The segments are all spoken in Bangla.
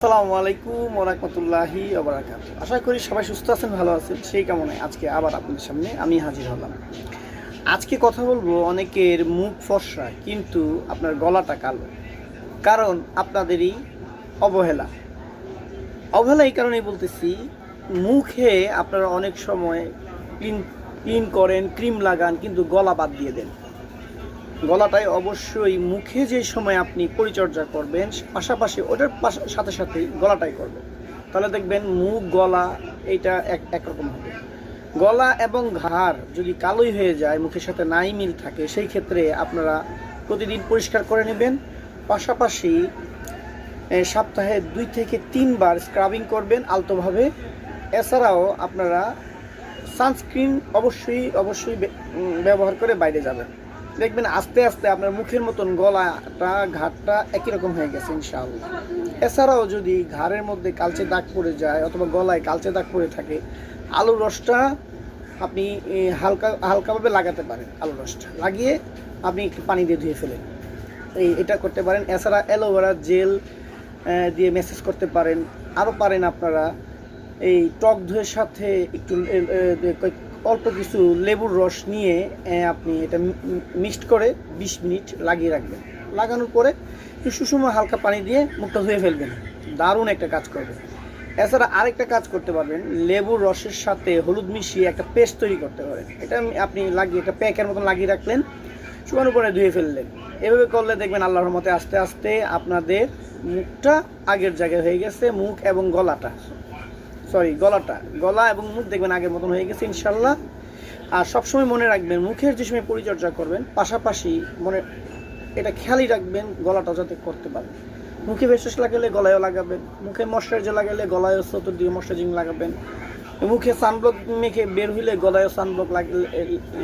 আসসালামু আলাইকুম ওরহমতুল্লাহি ওবরাকাত আশা করি সবাই সুস্থ আছেন, ভালো আছেন, সেই কামনায় আজকে আবার আপনাদের সামনে আমি হাজির হলাম। আজকে কথা বলব অনেকের মুখ ফর্সা কিন্তু আপনার গলাটা কালো। কারণ আপনাদেরই অবহেলা। অবহেলা এই কারণেই বলতেছি, মুখে আপনারা অনেক সময় ক্লিন ক্লিন করেন, ক্রিম লাগান, কিন্তু গলা বাদ দিয়ে দেন। গলাটায় অবশ্যই মুখে যে সময় আপনি পরিচর্যা করবেন, পাশাপাশি ওটার সাথে সাথেই গলাটাই করবেন। তাহলে দেখবেন মুখ, গলা এইটা এক, একরকম হবে। গলা এবং ঘাড় যদি কালোই হয়ে যায়, মুখের সাথে নাই মিল থাকে, সেই ক্ষেত্রে আপনারা প্রতিদিন পরিষ্কার করে নেবেন। পাশাপাশি সপ্তাহে দুই থেকে তিনবার স্ক্রাবিং করবেন আলতোভাবে। এছাড়াও আপনারা সানস্ক্রিন অবশ্যই অবশ্যই ব্যবহার করে বাইরে যাবেন। দেখবেন আস্তে আস্তে আপনার মুখের মতন গলাটা, ঘাটটা একই রকম হয়ে গেছে, ইনশাআল্লাহ। এছাড়াও যদি ঘাড়ের মধ্যে কালচে দাগ পড়ে যায় অথবা গলায় কালচে দাগ পড়ে থাকে আলুর রসটা আপনি হালকা, হালকাভাবে লাগাতে পারেন আলুর রসটা। লাগিয়ে আপনি একটু পানি দিয়ে ধুয়ে ফেলেন। এই, এটা করতে পারেন। এছাড়া অ্যালোভেরা জেল দিয়ে মেসেজ করতে পারেন। আরও পারেন আপনারা এই টক ধুয়ের সাথে একটু অল্প কিছু লেবুর রস নিয়ে আপনি এটা মিক্সড করে বিশ মিনিট লাগিয়ে রাখবেন। লাগানোর পরে একটু সুষম হালকা পানি দিয়ে মুখটা ধুয়ে ফেলবেন। দারুণ একটা কাজ করবে। এছাড়া আরেকটা কাজ করতে পারবেন, লেবুর রসের সাথে হলুদ মিশিয়ে একটা পেস্ট তৈরি করতে পারেন। এটা আপনি লাগিয়ে একটা প্যাকের মতন লাগিয়ে রাখলেন, শুকানোর পরে ধুয়ে ফেললেন। এভাবে করলে দেখবেন আল্লাহর রহমতে আস্তে আস্তে আপনাদের মুখটা আগের জায়গায় হয়ে গেছে, মুখ এবং গলাটা। সরি গলাটা। গলা এবং মুখ দেখবেন আগের মতন হয়ে গেছে, ইনশাল্লাহ। আর সবসময় মনে রাখবেন, মুখের যে সময় পরিচর্যা করবেন, পাশাপাশি মনে, এটা খেয়ালই রাখবেন গলাটা যাতে করতে পারেন। মুখে বেশস লাগালে গলায়ও লাগাবেন, মুখে মশ্চারাইজার লাগালে গলায়ও চতুর্দিকে মশ্চারাইজিং লাগাবেন, মুখে সানব্লক মেখে বের হইলে গলায়ও সানব্লক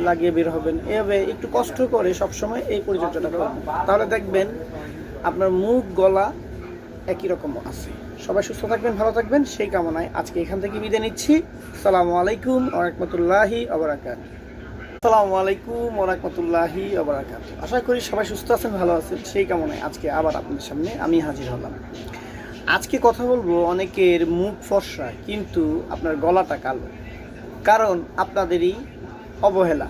লাগিয়ে বের হবেন। এভাবে একটু কষ্ট করে সবসময় এই পরিচর্যাটা করবেন। তাহলে দেখবেন আপনার মুখ, গলা একই রকম আছে। সবাই সুস্থ থাকবেন, ভালো থাকবেন। সেই কামনায় আজকে এখান থেকে বিদায় নিচ্ছি। সালামু আলাইকুম ওরহমতুল্লাহি আবরাকাত আসসালামু আলাইকুম ওরহমতুল্লাহি আবরাকাত আশা করি সবাই সুস্থ আছেন, ভালো আছেন। সেই কামনায় আজকে আবার আপনাদের সামনে আমি হাজির হলাম। আজকে কথা বলব অনেকের মুখ ফর্সা, কিন্তু আপনার গলাটা কালো। কারণ আপনাদেরই অবহেলা।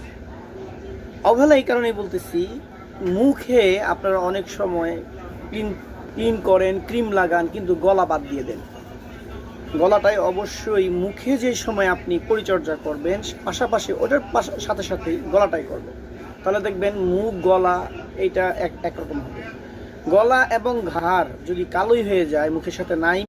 অবহেলা এই কারণেই বলতেছি, মুখে আপনারা অনেক সময় ক্লিন করেন, ক্রিম লাগান, কিন্তু গলা বাদ দিয়ে দেন। গলাটায় অবশ্যই মুখে যে সময় আপনি পরিচর্যা করবেন, পাশাপাশি ওটার সাথে সাথে গলাটাই করবেন। তাহলে দেখবেন মুখ, গলা, এইটা এক একরকম হবে। গলা এবং ঘাড় যদি কালোই হয়ে যায়, মুখের সাথে নাই